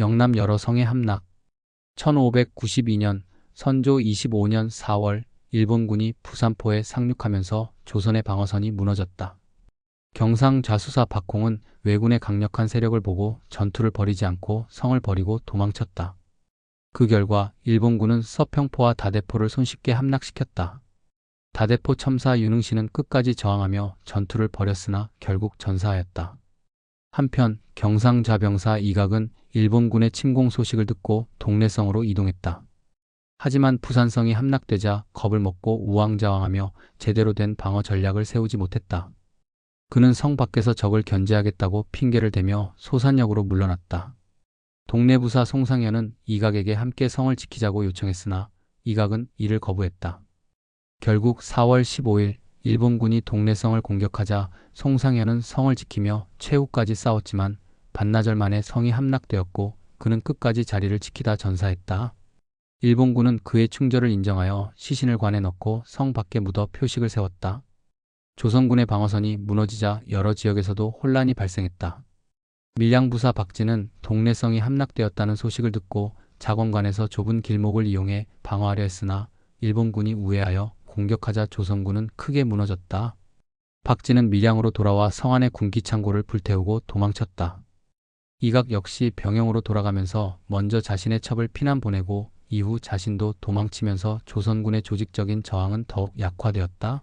영남 여러 성의 함락 1592년 선조 25년 4월 일본군이 부산포에 상륙하면서 조선의 방어선이 무너졌다. 경상 좌수사 박홍은 왜군의 강력한 세력을 보고 전투를 벌이지 않고 성을 버리고 도망쳤다. 그 결과 일본군은 서평포와 다대포를 손쉽게 함락시켰다. 다대포 첨사 윤흥신은 끝까지 저항하며 전투를 벌였으나 결국 전사하였다. 한편 경상좌병사 이각은 일본군의 침공 소식을 듣고 동래성으로 이동했다. 하지만 부산성이 함락되자 겁을 먹고 우왕좌왕하며 제대로 된 방어 전략을 세우지 못했다. 그는 성 밖에서 적을 견제하겠다고 핑계를 대며 소산역으로 물러났다. 동네 부사 송상현은 이각에게 함께 성을 지키자고 요청했으나 이각은 이를 거부했다. 결국 4월 15일 일본군이 동래성을 공격하자 송상현은 성을 지키며 최후까지 싸웠지만 반나절 만에 성이 함락되었고 그는 끝까지 자리를 지키다 전사했다. 일본군은 그의 충절을 인정하여 시신을 관에 넣고 성 밖에 묻어 표식을 세웠다. 조선군의 방어선이 무너지자 여러 지역에서도 혼란이 발생했다. 밀양부사 박진은 동래성이 함락되었다는 소식을 듣고 작원관에서 좁은 길목을 이용해 방어하려 했으나 일본군이 우회하여 공격하자 조선군은 크게 무너졌다. 박진은 밀양으로 돌아와 성 안의 군기창고를 불태우고 도망쳤다. 이각 역시 병영으로 돌아가면서 먼저 자신의 첩을 피난 보내고 이후 자신도 도망치면서 조선군의 조직적인 저항은 더욱 약화되었다.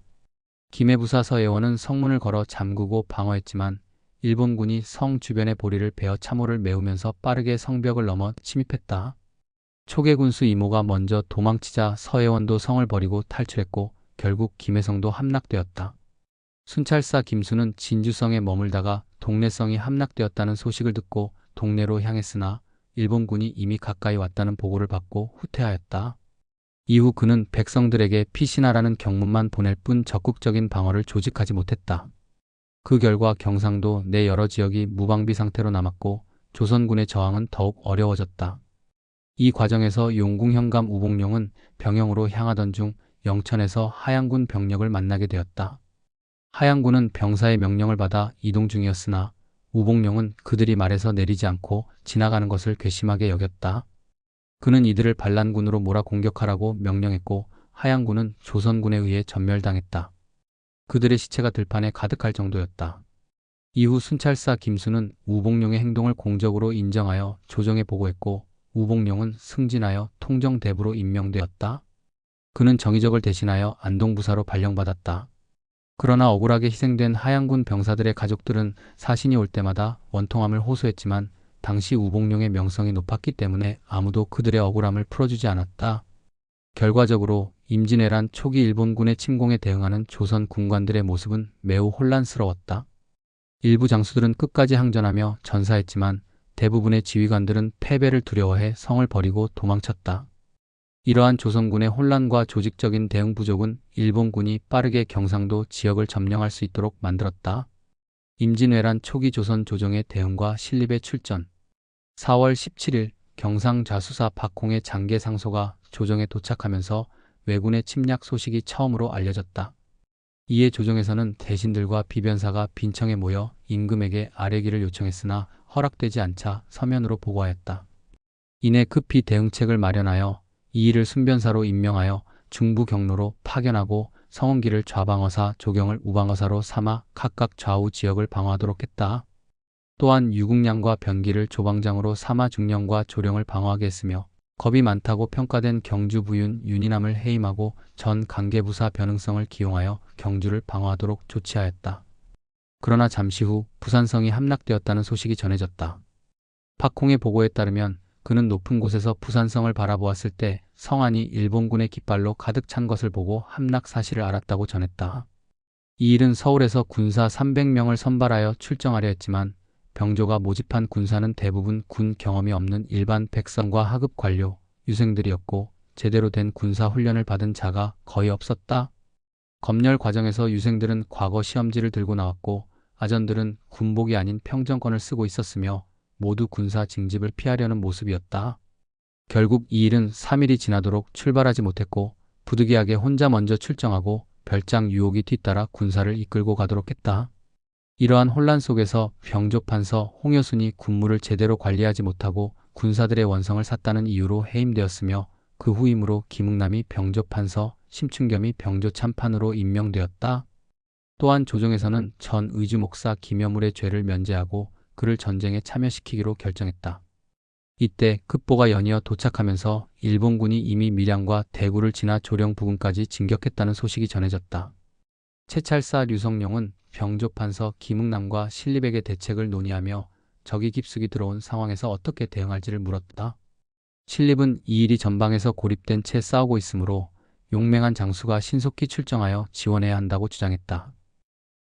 김해부사 서예원은 성문을 걸어 잠그고 방어했지만 일본군이 성 주변의 보리를 베어 참호를 메우면서 빠르게 성벽을 넘어 침입했다. 초계군수 이모가 먼저 도망치자 서예원도 성을 버리고 탈출했고 결국 김해성도 함락되었다. 순찰사 김수는 진주성에 머물다가 동래성이 함락되었다는 소식을 듣고 동래로 향했으나 일본군이 이미 가까이 왔다는 보고를 받고 후퇴하였다. 이후 그는 백성들에게 피신하라는 경문만 보낼 뿐 적극적인 방어를 조직하지 못했다. 그 결과 경상도 내 여러 지역이 무방비 상태로 남았고 조선군의 저항은 더욱 어려워졌다. 이 과정에서 용궁 현감 우복룡은 병영으로 향하던 중 영천에서 하양군 병력을 만나게 되었다. 하양군은 병사의 명령을 받아 이동 중이었으나 우복룡은 그들이 말에서 내리지 않고 지나가는 것을 괘씸하게 여겼다. 그는 이들을 반란군으로 몰아 공격하라고 명령했고 하양군은 조선군에 의해 전멸당했다. 그들의 시체가 들판에 가득할 정도였다. 이후 순찰사 김수는 우복룡의 행동을 공적으로 인정하여 조정에 보고했고 우복룡은 승진하여 통정대부로 임명되었다. 그는 정의적을 대신하여 안동부사로 발령받았다. 그러나 억울하게 희생된 하양군 병사들의 가족들은 사신이 올 때마다 원통함을 호소했지만 당시 우복룡의 명성이 높았기 때문에 아무도 그들의 억울함을 풀어주지 않았다. 결과적으로 임진왜란 초기 일본군의 침공에 대응하는 조선 군관들의 모습은 매우 혼란스러웠다. 일부 장수들은 끝까지 항전하며 전사했지만 대부분의 지휘관들은 패배를 두려워해 성을 버리고 도망쳤다. 이러한 조선군의 혼란과 조직적인 대응 부족은 일본군이 빠르게 경상도 지역을 점령할 수 있도록 만들었다. 임진왜란 초기 조선 조정의 대응과 신립의 출전 4월 17일 경상 자수사 박홍의 장계 상소가 조정에 도착하면서 왜군의 침략 소식이 처음으로 알려졌다. 이에 조정에서는 대신들과 비변사가 빈청에 모여 임금에게 아래기를 요청했으나 허락되지 않자 서면으로 보고하였다. 이내 급히 대응책을 마련하여 이 일을 순변사로 임명하여 중부 경로로 파견하고 성원기를 좌방어사, 조경을 우방어사로 삼아 각각 좌우 지역을 방어하도록 했다. 또한 유국량과 변기를 조방장으로 삼아 중령과 조령을 방어하게 했으며 겁이 많다고 평가된 경주 부윤 윤희남을 해임하고 전 관계부사 변흥성을 기용하여 경주를 방어하도록 조치하였다. 그러나 잠시 후 부산성이 함락되었다는 소식이 전해졌다. 박홍의 보고에 따르면 그는 높은 곳에서 부산성을 바라보았을 때 성안이 일본군의 깃발로 가득 찬 것을 보고 함락 사실을 알았다고 전했다. 이 일은 서울에서 군사 300명을 선발하여 출정하려 했지만 병조가 모집한 군사는 대부분 군 경험이 없는 일반 백성과 하급 관료, 유생들이었고 제대로 된 군사 훈련을 받은 자가 거의 없었다. 검열 과정에서 유생들은 과거 시험지를 들고 나왔고 아전들은 군복이 아닌 평정권을 쓰고 있었으며 모두 군사 징집을 피하려는 모습이었다. 결국 이 일은 3일이 지나도록 출발하지 못했고 부득이하게 혼자 먼저 출정하고 별장 유혹이 뒤따라 군사를 이끌고 가도록 했다. 이러한 혼란 속에서 병조판서 홍여순이 군무를 제대로 관리하지 못하고 군사들의 원성을 샀다는 이유로 해임되었으며 그 후임으로 김응남이 병조판서, 심춘겸이 병조참판으로 임명되었다. 또한 조정에서는 전 의주 목사 김여물의 죄를 면제하고 그를 전쟁에 참여시키기로 결정했다. 이때 급보가 연이어 도착하면서 일본군이 이미 밀양과 대구를 지나 조령 부근까지 진격했다는 소식이 전해졌다. 채찰사 류성룡은 병조판서 김응남과 신립에게 대책을 논의하며 적이 깊숙이 들어온 상황에서 어떻게 대응할지를 물었다. 신립은 이 일이 전방에서 고립된 채 싸우고 있으므로 용맹한 장수가 신속히 출정하여 지원해야 한다고 주장했다.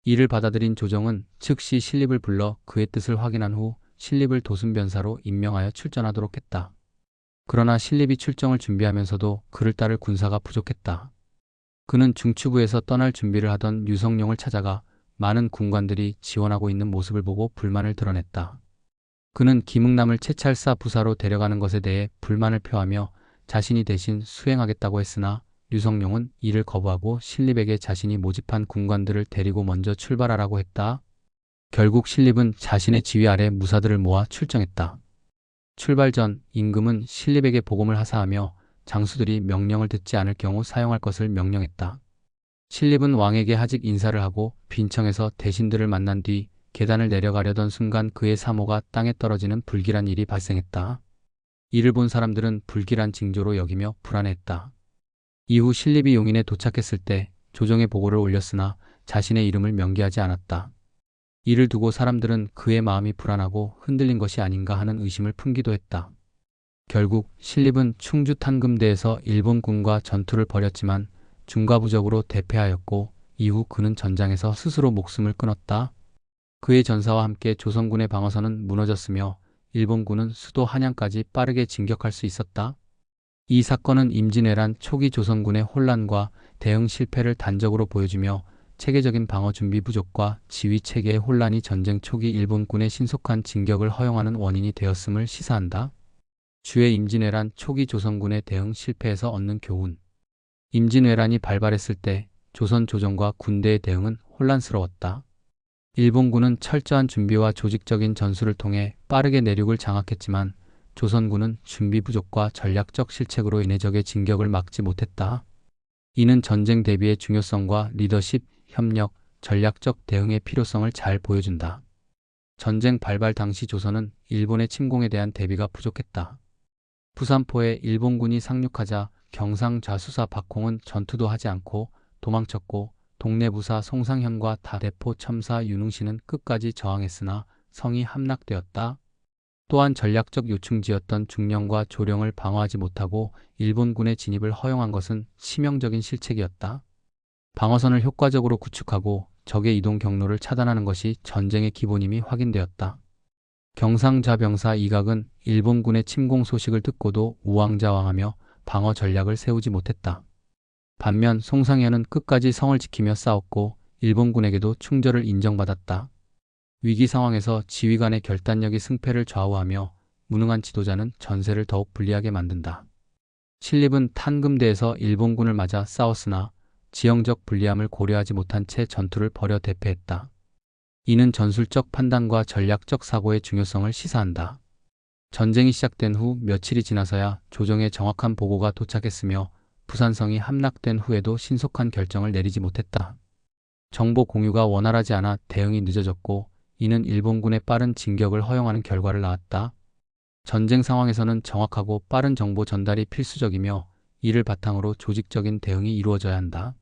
이를 받아들인 조정은 즉시 신립을 불러 그의 뜻을 확인한 후 신립을 도순변사로 임명하여 출전하도록 했다. 그러나 신립이 출정을 준비하면서도 그를 따를 군사가 부족했다. 그는 중추부에서 떠날 준비를 하던 유성룡을 찾아가 많은 군관들이 지원하고 있는 모습을 보고 불만을 드러냈다. 그는 김응남을 채찰사 부사로 데려가는 것에 대해 불만을 표하며 자신이 대신 수행하겠다고 했으나 류성룡은 이를 거부하고 신립에게 자신이 모집한 군관들을 데리고 먼저 출발하라고 했다. 결국 신립은 자신의 지휘 아래 무사들을 모아 출정했다. 출발 전 임금은 신립에게 복음을 하사하며 장수들이 명령을 듣지 않을 경우 사용할 것을 명령했다. 신립은 왕에게 하직 인사를 하고 빈청에서 대신들을 만난 뒤 계단을 내려가려던 순간 그의 사모가 땅에 떨어지는 불길한 일이 발생했다. 이를 본 사람들은 불길한 징조로 여기며 불안해했다. 이후 신립이 용인에 도착했을 때 조정의 보고를 올렸으나 자신의 이름을 명기하지 않았다. 이를 두고 사람들은 그의 마음이 불안하고 흔들린 것이 아닌가 하는 의심을 품기도 했다. 결국 신립은 충주 탄금대에서 일본군과 전투를 벌였지만 중과부적으로 대패하였고 이후 그는 전장에서 스스로 목숨을 끊었다. 그의 전사와 함께 조선군의 방어선은 무너졌으며 일본군은 수도 한양까지 빠르게 진격할 수 있었다. 이 사건은 임진왜란 초기 조선군의 혼란과 대응 실패를 단적으로 보여주며 체계적인 방어 준비 부족과 지휘 체계의 혼란이 전쟁 초기 일본군의 신속한 진격을 허용하는 원인이 되었음을 시사한다. 주의 임진왜란 초기 조선군의 대응 실패에서 얻는 교훈. 임진왜란이 발발했을 때 조선 조정과 군대의 대응은 혼란스러웠다. 일본군은 철저한 준비와 조직적인 전술을 통해 빠르게 내륙을 장악했지만 조선군은 준비 부족과 전략적 실책으로 인해 적의 진격을 막지 못했다. 이는 전쟁 대비의 중요성과 리더십, 협력, 전략적 대응의 필요성을 잘 보여준다. 전쟁 발발 당시 조선은 일본의 침공에 대한 대비가 부족했다. 부산포에 일본군이 상륙하자 경상 좌수사 박홍은 전투도 하지 않고 도망쳤고 동네 부사 송상현과 다대포 첨사 윤웅씨는 끝까지 저항했으나 성이 함락되었다. 또한 전략적 요충지였던 중령과 조령을 방어하지 못하고 일본군의 진입을 허용한 것은 치명적인 실책이었다. 방어선을 효과적으로 구축하고 적의 이동 경로를 차단하는 것이 전쟁의 기본임이 확인되었다. 경상자병사 이각은 일본군의 침공 소식을 듣고도 우왕좌왕하며 방어 전략을 세우지 못했다. 반면 송상현은 끝까지 성을 지키며 싸웠고 일본군에게도 충절을 인정받았다. 위기 상황에서 지휘관의 결단력이 승패를 좌우하며 무능한 지도자는 전세를 더욱 불리하게 만든다. 신립은 탄금대에서 일본군을 맞아 싸웠으나 지형적 불리함을 고려하지 못한 채 전투를 벌여 대패했다. 이는 전술적 판단과 전략적 사고의 중요성을 시사한다. 전쟁이 시작된 후 며칠이 지나서야 조정의 정확한 보고가 도착했으며 부산성이 함락된 후에도 신속한 결정을 내리지 못했다. 정보 공유가 원활하지 않아 대응이 늦어졌고 이는 일본군의 빠른 진격을 허용하는 결과를 낳았다. 전쟁 상황에서는 정확하고 빠른 정보 전달이 필수적이며 이를 바탕으로 조직적인 대응이 이루어져야 한다.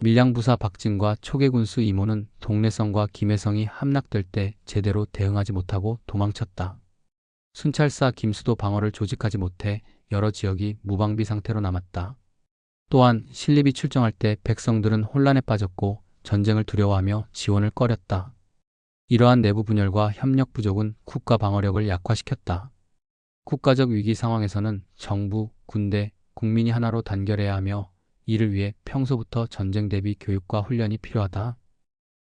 밀양부사 박진과 초계군수 이모는 동래성과 김해성이 함락될 때 제대로 대응하지 못하고 도망쳤다. 순찰사 김수도 방어를 조직하지 못해 여러 지역이 무방비 상태로 남았다. 또한 신립이 출정할 때 백성들은 혼란에 빠졌고 전쟁을 두려워하며 지원을 꺼렸다. 이러한 내부 분열과 협력 부족은 국가 방어력을 약화시켰다. 국가적 위기 상황에서는 정부, 군대, 국민이 하나로 단결해야 하며 이를 위해 평소부터 전쟁 대비 교육과 훈련이 필요하다.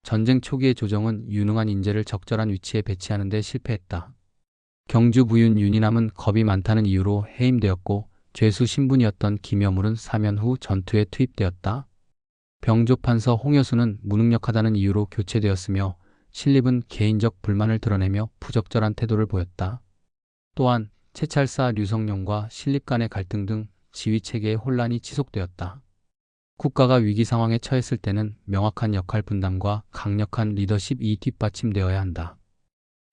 전쟁 초기의 조정은 유능한 인재를 적절한 위치에 배치하는 데 실패했다. 경주 부윤 윤이남은 겁이 많다는 이유로 해임되었고 죄수 신분이었던 김여물은 사면 후 전투에 투입되었다. 병조판서 홍여수는 무능력하다는 이유로 교체되었으며 신립은 개인적 불만을 드러내며 부적절한 태도를 보였다. 또한 채찰사 류성룡과 신립 간의 갈등 등 지휘 체계의 혼란이 지속되었다. 국가가 위기 상황에 처했을 때는 명확한 역할 분담과 강력한 리더십이 뒷받침되어야 한다.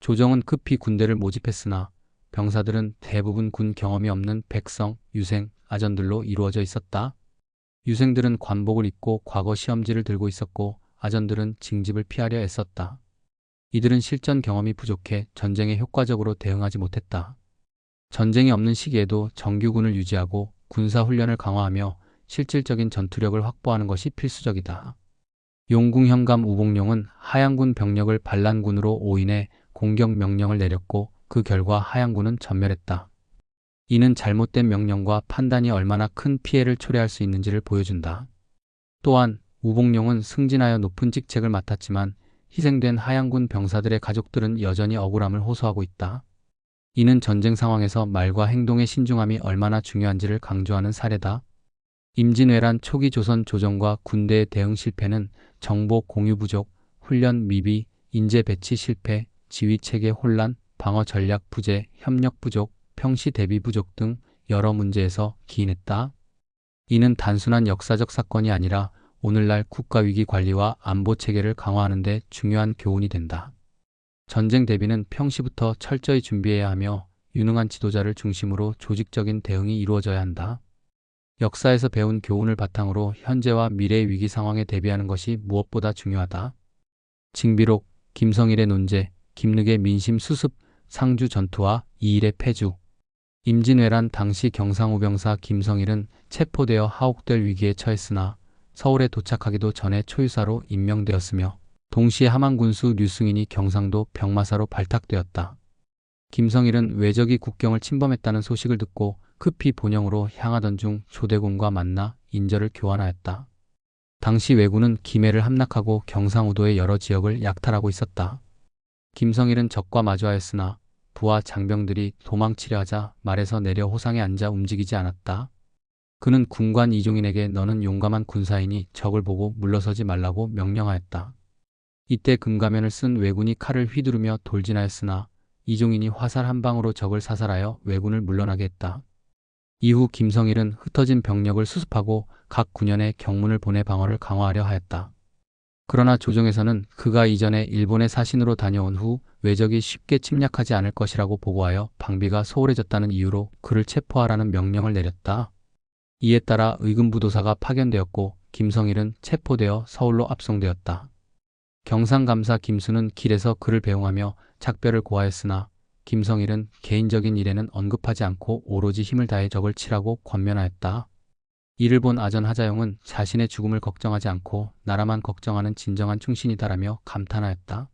조정은 급히 군대를 모집했으나 병사들은 대부분 군 경험이 없는 백성, 유생, 아전들로 이루어져 있었다. 유생들은 관복을 입고 과거 시험지를 들고 있었고 아전들은 징집을 피하려 애썼다. 이들은 실전 경험이 부족해 전쟁에 효과적으로 대응하지 못했다. 전쟁이 없는 시기에도 정규군을 유지하고 군사 훈련을 강화하며 실질적인 전투력을 확보하는 것이 필수적이다. 용궁 현감 우복룡은 하양군 병력을 반란군으로 오인해 공격 명령을 내렸고 그 결과 하양군은 전멸했다. 이는 잘못된 명령과 판단이 얼마나 큰 피해를 초래할 수 있는지를 보여준다. 또한 우복룡은 승진하여 높은 직책을 맡았지만 희생된 하양군 병사들의 가족들은 여전히 억울함을 호소하고 있다. 이는 전쟁 상황에서 말과 행동의 신중함이 얼마나 중요한지를 강조하는 사례다. 임진왜란 초기 조선 조정과 군대의 대응 실패는 정보 공유 부족, 훈련 미비, 인재 배치 실패, 지휘 체계 혼란, 방어 전략 부재, 협력 부족, 평시 대비 부족 등 여러 문제에서 기인했다. 이는 단순한 역사적 사건이 아니라 오늘날 국가위기 관리와 안보 체계를 강화하는 데 중요한 교훈이 된다. 전쟁 대비는 평시부터 철저히 준비해야 하며 유능한 지도자를 중심으로 조직적인 대응이 이루어져야 한다. 역사에서 배운 교훈을 바탕으로 현재와 미래의 위기 상황에 대비하는 것이 무엇보다 중요하다. 징비록, 김성일의 논제, 김늑의 민심 수습, 상주 전투와 이일의 패주. 임진왜란 당시 경상우병사 김성일은 체포되어 하옥될 위기에 처했으나 서울에 도착하기도 전에 초유사로 임명되었으며 동시에 함안군수 류승인이 경상도 병마사로 발탁되었다. 김성일은 외적이 국경을 침범했다는 소식을 듣고 급히 본영으로 향하던 중 조대군과 만나 인절을 교환하였다. 당시 왜군은 김해를 함락하고 경상우도의 여러 지역을 약탈하고 있었다. 김성일은 적과 마주하였으나 부하 장병들이 도망치려 하자 말에서 내려 호상에 앉아 움직이지 않았다. 그는 군관 이종인에게 너는 용감한 군사이니 적을 보고 물러서지 말라고 명령하였다. 이때 금가면을 쓴 왜군이 칼을 휘두르며 돌진하였으나 이종인이 화살 한 방으로 적을 사살하여 왜군을 물러나게 했다. 이후 김성일은 흩어진 병력을 수습하고 각 군현에 경문을 보내 방어를 강화하려 하였다. 그러나 조정에서는 그가 이전에 일본의 사신으로 다녀온 후 외적이 쉽게 침략하지 않을 것이라고 보고하여 방비가 소홀해졌다는 이유로 그를 체포하라는 명령을 내렸다. 이에 따라 의금부도사가 파견되었고 김성일은 체포되어 서울로 압송되었다. 경상감사 김수는 길에서 그를 배웅하며 작별을 고하였으나 김성일은 개인적인 일에는 언급하지 않고 오로지 힘을 다해 적을 치라고 권면하였다. 이를 본 아전 하자용은 자신의 죽음을 걱정하지 않고 나라만 걱정하는 진정한 충신이다라며 감탄하였다.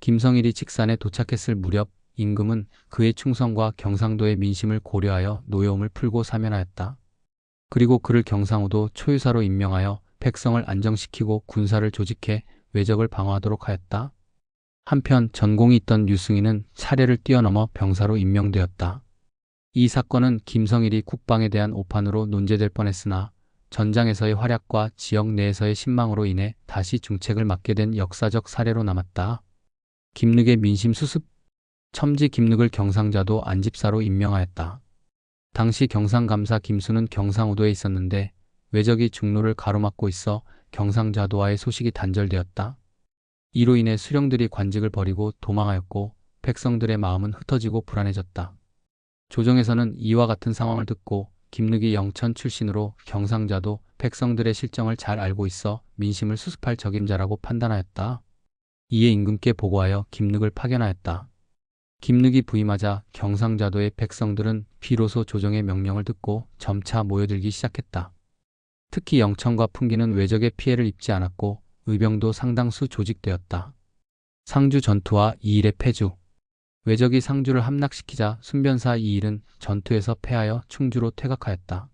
김성일이 직산에 도착했을 무렵 임금은 그의 충성과 경상도의 민심을 고려하여 노여움을 풀고 사면하였다. 그리고 그를 경상우도 초유사로 임명하여 백성을 안정시키고 군사를 조직해 외적을 방어하도록 하였다. 한편 전공이 있던 류승인은 차례를 뛰어넘어 병사로 임명되었다. 이 사건은 김성일이 국방에 대한 오판으로 논제될 뻔했으나 전장에서의 활약과 지역 내에서의 신망으로 인해 다시 중책을 맡게 된 역사적 사례로 남았다. 김늑의 민심 수습 첨지 김늑을 경상자도 안집사로 임명하였다. 당시 경상감사 김수는 경상우도에 있었는데 외적이 중로를 가로막고 있어 경상자도와의 소식이 단절되었다. 이로 인해 수령들이 관직을 버리고 도망하였고 백성들의 마음은 흩어지고 불안해졌다. 조정에서는 이와 같은 상황을 듣고 김늑이 영천 출신으로 경상자도 백성들의 실정을 잘 알고 있어 민심을 수습할 적임자라고 판단하였다. 이에 임금께 보고하여 김늑을 파견하였다. 김늑이 부임하자 경상자도의 백성들은 비로소 조정의 명령을 듣고 점차 모여들기 시작했다. 특히 영천과 풍기는 외적의 피해를 입지 않았고 의병도 상당수 조직되었다. 상주 전투와 이일의 패주 외적이 상주를 함락시키자 순변사 이일은 전투에서 패하여 충주로 퇴각하였다.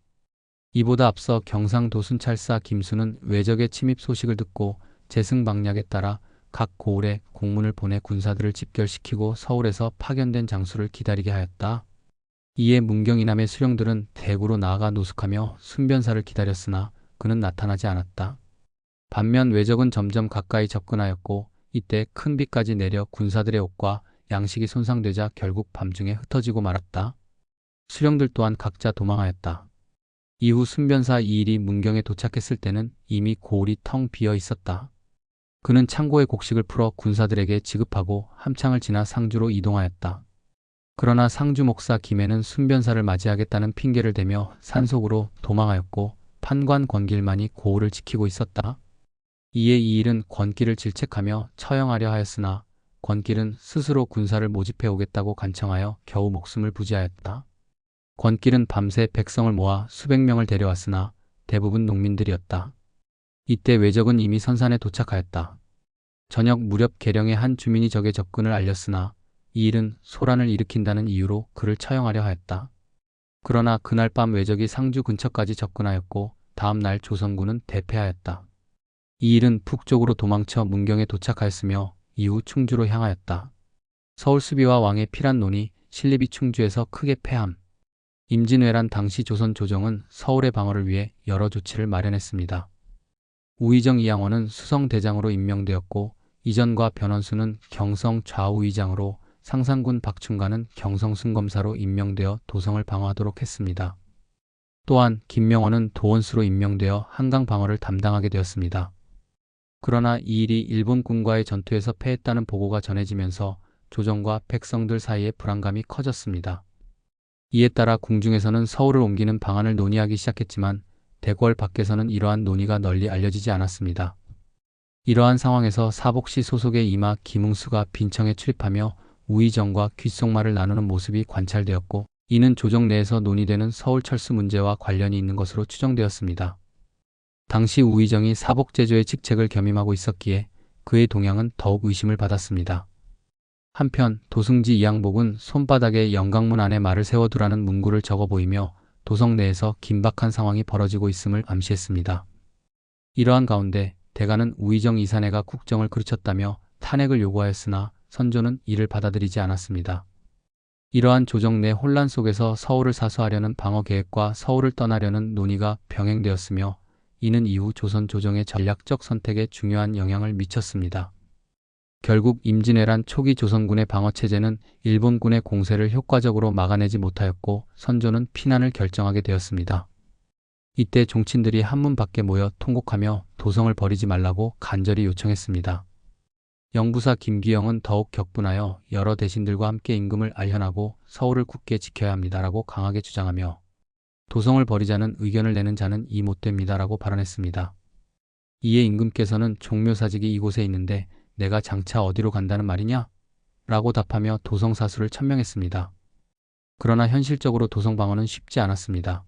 이보다 앞서 경상도 순찰사 김수는 외적의 침입 소식을 듣고 재승방략에 따라 각 고을에 공문을 보내 군사들을 집결시키고 서울에서 파견된 장수를 기다리게 하였다. 이에 문경 이남의 수령들은 대구로 나아가 노숙하며 순변사를 기다렸으나 그는 나타나지 않았다. 반면 외적은 점점 가까이 접근하였고 이때 큰 비까지 내려 군사들의 옷과 양식이 손상되자 결국 밤중에 흩어지고 말았다. 수령들 또한 각자 도망하였다. 이후 순변사 이일이 문경에 도착했을 때는 이미 고을이 텅 비어 있었다. 그는 창고의 곡식을 풀어 군사들에게 지급하고 함창을 지나 상주로 이동하였다. 그러나 상주 목사 김해는 순변사를 맞이하겠다는 핑계를 대며 산속으로 도망하였고 판관 권길만이 고을을 지키고 있었다. 이에 이 일은 권길을 질책하며 처형하려 하였으나 권길은 스스로 군사를 모집해 오겠다고 간청하여 겨우 목숨을 부지하였다. 권길은 밤새 백성을 모아 수백 명을 데려왔으나 대부분 농민들이었다. 이때 외적은 이미 선산에 도착하였다. 저녁 무렵 계령의 한 주민이 적의 접근을 알렸으나 이 일은 소란을 일으킨다는 이유로 그를 처형하려 하였다. 그러나 그날 밤 외적이 상주 근처까지 접근하였고 다음 날 조선군은 대패하였다. 이 일은 북쪽으로 도망쳐 문경에 도착하였으며 이후 충주로 향하였다. 서울 수비와 왕의 피란 논이 신립이 충주에서 크게 패함. 임진왜란 당시 조선 조정은 서울의 방어를 위해 여러 조치를 마련했습니다. 우의정 이양원은 수성대장으로 임명되었고 이전과 변원수는 경성 좌우의장으로 상상군 박충관은 경성 순검사로 임명되어 도성을 방어하도록 했습니다. 또한 김명원은 도원수로 임명되어 한강 방어를 담당하게 되었습니다. 그러나 이 일이 일본군과의 전투에서 패했다는 보고가 전해지면서 조정과 백성들 사이의 불안감이 커졌습니다. 이에 따라 궁중에서는 서울을 옮기는 방안을 논의하기 시작했지만 대궐 밖에서는 이러한 논의가 널리 알려지지 않았습니다. 이러한 상황에서 사복시 소속의 이마 김웅수가 빈청에 출입하며 우의정과 귓속말을 나누는 모습이 관찰되었고 이는 조정 내에서 논의되는 서울 철수 문제와 관련이 있는 것으로 추정되었습니다. 당시 우의정이 사복제조의 직책을 겸임하고 있었기에 그의 동향은 더욱 의심을 받았습니다. 한편 도승지 이양복은 손바닥에 영강문 안에 말을 세워두라는 문구를 적어 보이며 도성 내에서 긴박한 상황이 벌어지고 있음을 암시했습니다. 이러한 가운데 대가는 우의정 이사내가 국정을 그르쳤다며 탄핵을 요구하였으나 선조는 이를 받아들이지 않았습니다. 이러한 조정 내 혼란 속에서 서울을 사수하려는 방어 계획과 서울을 떠나려는 논의가 병행되었으며 이는 이후 조선 조정의 전략적 선택에 중요한 영향을 미쳤습니다. 결국 임진왜란 초기 조선군의 방어체제는 일본군의 공세를 효과적으로 막아내지 못하였고 선조는 피난을 결정하게 되었습니다. 이때 종친들이 한문 밖에 모여 통곡하며 도성을 버리지 말라고 간절히 요청했습니다. 영부사 김기영은 더욱 격분하여 여러 대신들과 함께 임금을 알현하고 서울을 굳게 지켜야 합니다라고 강하게 주장하며 도성을 버리자는 의견을 내는 자는 이 못됩니다라고 발언했습니다. 이에 임금께서는 종묘사직이 이곳에 있는데 내가 장차 어디로 간다는 말이냐? 라고 답하며 도성사수를 천명했습니다. 그러나 현실적으로 도성 방어는 쉽지 않았습니다.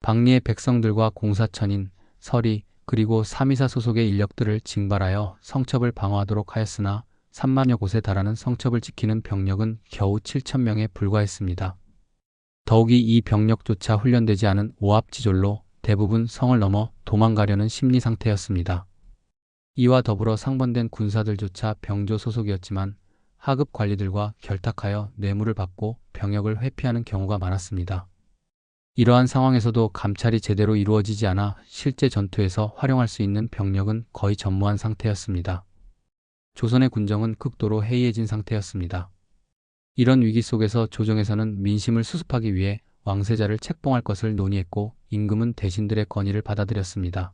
박리의 백성들과 공사천인, 서리, 그리고 삼이사 소속의 인력들을 징발하여 성첩을 방어하도록 하였으나 3만여 곳에 달하는 성첩을 지키는 병력은 겨우 7천 명에 불과했습니다. 더욱이 이 병력조차 훈련되지 않은 오합지졸로 대부분 성을 넘어 도망가려는 심리 상태였습니다. 이와 더불어 상번된 군사들조차 병조 소속이었지만 하급 관리들과 결탁하여 뇌물을 받고 병역을 회피하는 경우가 많았습니다. 이러한 상황에서도 감찰이 제대로 이루어지지 않아 실제 전투에서 활용할 수 있는 병력은 거의 전무한 상태였습니다. 조선의 군정은 극도로 해이해진 상태였습니다. 이런 위기 속에서 조정에서는 민심을 수습하기 위해 왕세자를 책봉할 것을 논의했고 임금은 대신들의 건의를 받아들였습니다.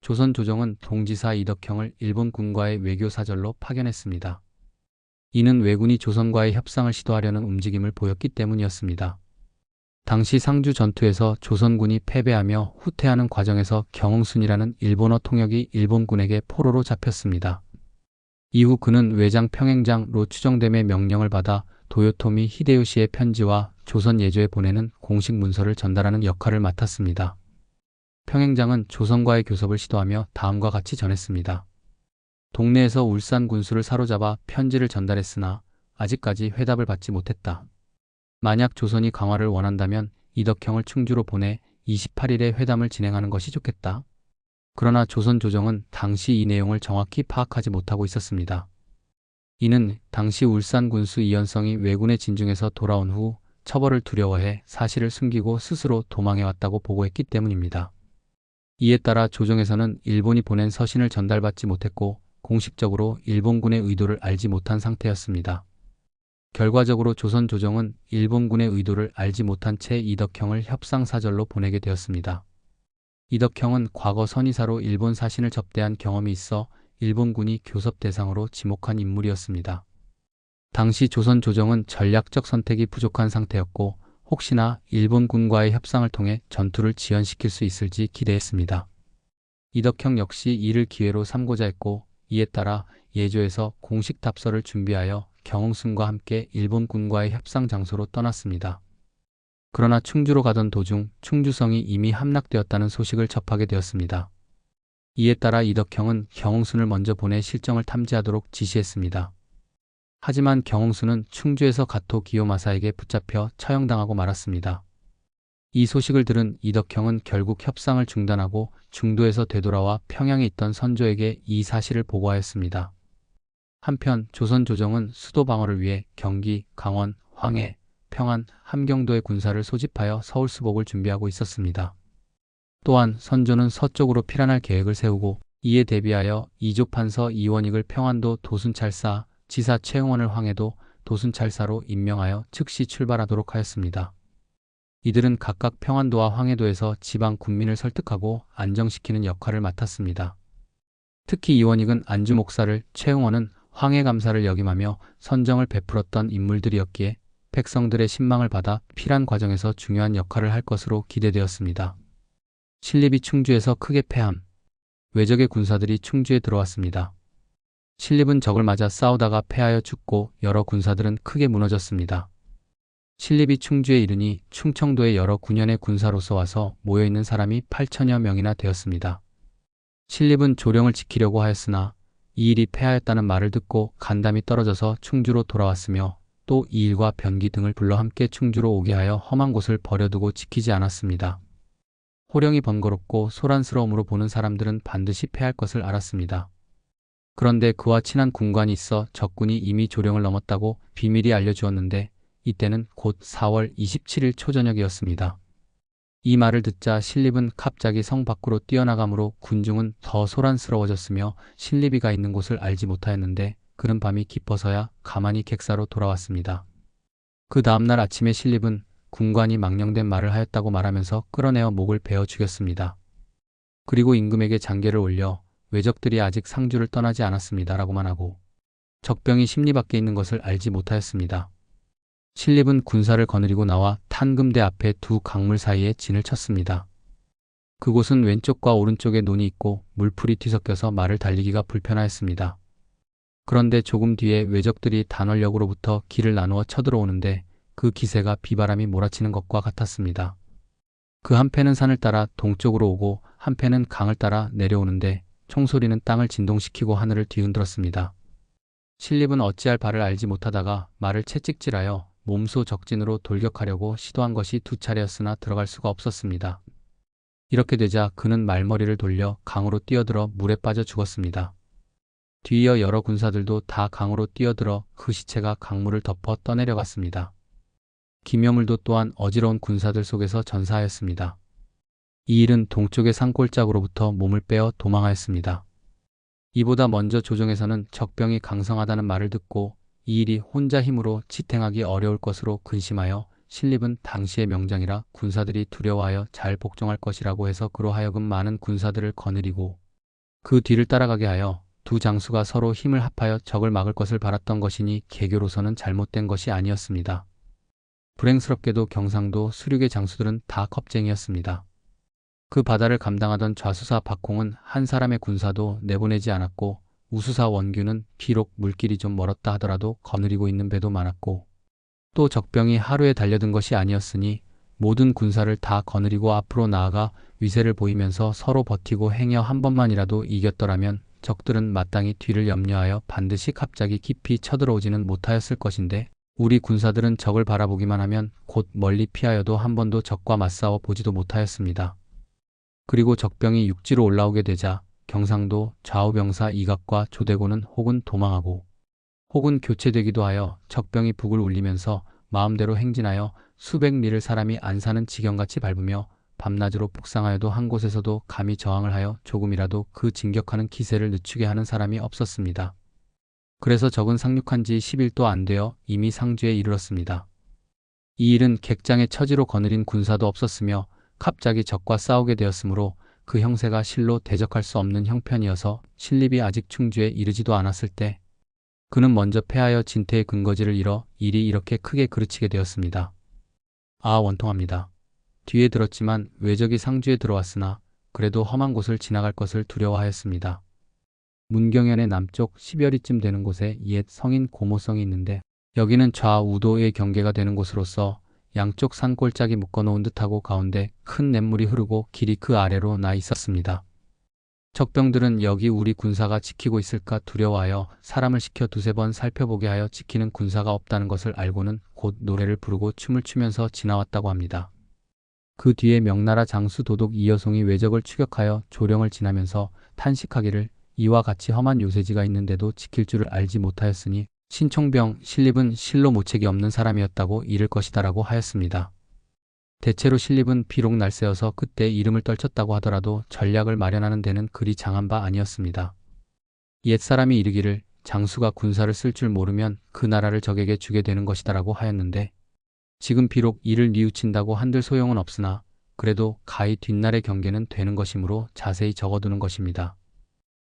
조선 조정은 동지사 이덕형을 일본 군과의 외교 사절로 파견했습니다. 이는 왜군이 조선과의 협상을 시도하려는 움직임을 보였기 때문이었습니다. 당시 상주 전투에서 조선군이 패배하며 후퇴하는 과정에서 경흥순이라는 일본어 통역이 일본군에게 포로로 잡혔습니다. 이후 그는 외장 평행장로 추정됨의 명령을 받아 도요토미 히데요시의 편지와 조선 예조에 보내는 공식 문서를 전달하는 역할을 맡았습니다. 평행장은 조선과의 교섭을 시도하며 다음과 같이 전했습니다. 동네에서 울산 군수를 사로잡아 편지를 전달했으나 아직까지 회답을 받지 못했다. 만약 조선이 강화를 원한다면 이덕형을 충주로 보내 28일에 회담을 진행하는 것이 좋겠다. 그러나 조선 조정은 당시 이 내용을 정확히 파악하지 못하고 있었습니다. 이는 당시 울산 군수 이연성이 왜군의 진중에서 돌아온 후 처벌을 두려워해 사실을 숨기고 스스로 도망해왔다고 보고했기 때문입니다. 이에 따라 조정에서는 일본이 보낸 서신을 전달받지 못했고 공식적으로 일본군의 의도를 알지 못한 상태였습니다. 결과적으로 조선 조정은 일본군의 의도를 알지 못한 채 이덕형을 협상사절로 보내게 되었습니다. 이덕형은 과거 선의사로 일본 사신을 접대한 경험이 있어 일본군이 교섭 대상으로 지목한 인물이었습니다. 당시 조선 조정은 전략적 선택이 부족한 상태였고 혹시나 일본군과의 협상을 통해 전투를 지연시킬 수 있을지 기대했습니다. 이덕형 역시 이를 기회로 삼고자 했고 이에 따라 예조에서 공식 답서를 준비하여 경흥순과 함께 일본군과의 협상 장소로 떠났습니다. 그러나 충주로 가던 도중 충주성이 이미 함락되었다는 소식을 접하게 되었습니다. 이에 따라 이덕형은 경흥순을 먼저 보내 실정을 탐지하도록 지시했습니다. 하지만 경홍수는 충주에서 가토 기요마사에게 붙잡혀 처형당하고 말았습니다. 이 소식을 들은 이덕형은 결국 협상을 중단하고 중도에서 되돌아와 평양에 있던 선조에게 이 사실을 보고하였습니다. 한편 조선 조정은 수도 방어를 위해 경기, 강원, 황해, 평안, 함경도의 군사를 소집하여 서울 수복을 준비하고 있었습니다. 또한 선조는 서쪽으로 피란할 계획을 세우고 이에 대비하여 이조판서 이원익을 평안도 도순찰사, 지사 최응원을 황해도 도순찰사로 임명하여 즉시 출발하도록 하였습니다. 이들은 각각 평안도와 황해도에서 지방 군민을 설득하고 안정시키는 역할을 맡았습니다. 특히 이원익은 안주 목사를 최응원은 황해 감사를 역임하며 선정을 베풀었던 인물들이었기에 백성들의 신망을 받아 필한 과정에서 중요한 역할을 할 것으로 기대되었습니다. 신립이 충주에서 크게 패함. 외적의 군사들이 충주에 들어왔습니다. 신립은 적을 맞아 싸우다가 패하여 죽고 여러 군사들은 크게 무너졌습니다. 신립이 충주에 이르니 충청도의 여러 군현의 군사로서 와서 모여있는 사람이 8천여 명이나 되었습니다. 신립은 조령을 지키려고 하였으나 이 일이 패하였다는 말을 듣고 간담이 떨어져서 충주로 돌아왔으며 또 이 일과 변기 등을 불러 함께 충주로 오게 하여 험한 곳을 버려두고 지키지 않았습니다. 호령이 번거롭고 소란스러움으로 보는 사람들은 반드시 패할 것을 알았습니다. 그런데 그와 친한 군관이 있어 적군이 이미 조령을 넘었다고 비밀이 알려주었는데 이때는 곧 4월 27일 초저녁이었습니다. 이 말을 듣자 신립은 갑자기 성 밖으로 뛰어나가므로 군중은 더 소란스러워졌으며 신립이가 있는 곳을 알지 못하였는데 그는 밤이 깊어서야 가만히 객사로 돌아왔습니다. 그 다음날 아침에 신립은 군관이 망령된 말을 하였다고 말하면서 끌어내어 목을 베어 죽였습니다. 그리고 임금에게 장계를 올려 외적들이 아직 상주를 떠나지 않았습니다라고만 하고 적병이 심리 밖에 있는 것을 알지 못하였습니다. 신립은 군사를 거느리고 나와 탄금대 앞에 두 강물 사이에 진을 쳤습니다. 그곳은 왼쪽과 오른쪽에 논이 있고 물풀이 뒤섞여서 말을 달리기가 불편하였습니다. 그런데 조금 뒤에 외적들이 단월역으로부터 길을 나누어 쳐들어오는데 그 기세가 비바람이 몰아치는 것과 같았습니다. 그 한패는 산을 따라 동쪽으로 오고 한패는 강을 따라 내려오는데 총소리는 땅을 진동시키고 하늘을 뒤흔들었습니다. 신립은 어찌할 바를 알지 못하다가 말을 채찍질하여 몸소 적진으로 돌격하려고 시도한 것이 두 차례였으나 들어갈 수가 없었습니다. 이렇게 되자 그는 말머리를 돌려 강으로 뛰어들어 물에 빠져 죽었습니다. 뒤이어 여러 군사들도 다 강으로 뛰어들어 그 시체가 강물을 덮어 떠내려갔습니다. 김여물도 또한 어지러운 군사들 속에서 전사하였습니다. 이 일은 동쪽의 산골짜기로부터 몸을 빼어 도망하였습니다. 이보다 먼저 조정에서는 적병이 강성하다는 말을 듣고 이 일이 혼자 힘으로 지탱하기 어려울 것으로 근심하여 신립은 당시의 명장이라 군사들이 두려워하여 잘 복종할 것이라고 해서 그로 하여금 많은 군사들을 거느리고 그 뒤를 따라가게 하여 두 장수가 서로 힘을 합하여 적을 막을 것을 바랐던 것이니 개교로서는 잘못된 것이 아니었습니다. 불행스럽게도 경상도 수륙의 장수들은 다 겁쟁이였습니다. 그 바다를 감당하던 좌수사 박홍은 한 사람의 군사도 내보내지 않았고 우수사 원규는 비록 물길이 좀 멀었다 하더라도 거느리고 있는 배도 많았고 또 적병이 하루에 달려든 것이 아니었으니 모든 군사를 다 거느리고 앞으로 나아가 위세를 보이면서 서로 버티고 행여 한 번만이라도 이겼더라면 적들은 마땅히 뒤를 염려하여 반드시 갑자기 깊이 쳐들어오지는 못하였을 것인데 우리 군사들은 적을 바라보기만 하면 곧 멀리 피하여도 한 번도 적과 맞싸워 보지도 못하였습니다. 그리고 적병이 육지로 올라오게 되자 경상도 좌우병사 이각과 조대고는 혹은 도망하고 혹은 교체되기도 하여 적병이 북을 울리면서 마음대로 행진하여 수백 리를 사람이 안 사는 지경같이 밟으며 밤낮으로 북상하여도 한 곳에서도 감히 저항을 하여 조금이라도 그 진격하는 기세를 늦추게 하는 사람이 없었습니다. 그래서 적은 상륙한 지 10일도 안 되어 이미 상주에 이르렀습니다. 이 일은 객장의 처지로 거느린 군사도 없었으며 갑자기 적과 싸우게 되었으므로 그 형세가 실로 대적할 수 없는 형편이어서 신립이 아직 충주에 이르지도 않았을 때 그는 먼저 패하여 진태의 근거지를 잃어 일이 이렇게 크게 그르치게 되었습니다. 아 원통합니다. 뒤에 들었지만 외적이 상주에 들어왔으나 그래도 험한 곳을 지나갈 것을 두려워하였습니다. 문경현의 남쪽 10여리쯤 되는 곳에 옛 성인 고모성이 있는데 여기는 좌우도의 경계가 되는 곳으로서 양쪽 산골짜기 묶어놓은 듯하고 가운데 큰 냇물이 흐르고 길이 그 아래로 나 있었습니다. 적병들은 여기 우리 군사가 지키고 있을까 두려워하여 사람을 시켜 두세 번 살펴보게 하여 지키는 군사가 없다는 것을 알고는 곧 노래를 부르고 춤을 추면서 지나왔다고 합니다. 그 뒤에 명나라 장수 도독 이여송이 외적을 추격하여 조령을 지나면서 탄식하기를 이와 같이 험한 요새지가 있는데도 지킬 줄을 알지 못하였으니 신총병 신립은 실로 모책이 없는 사람이었다고 이를 것이다 라고 하였습니다. 대체로 신립은 비록 날쌔어서 그때 이름을 떨쳤다고 하더라도 전략을 마련하는 데는 그리 장한 바 아니었습니다. 옛사람이 이르기를 장수가 군사를 쓸 줄 모르면 그 나라를 적에게 주게 되는 것이다 라고 하였는데 지금 비록 이를 뉘우친다고 한들 소용은 없으나 그래도 가히 뒷날의 경계는 되는 것이므로 자세히 적어두는 것입니다.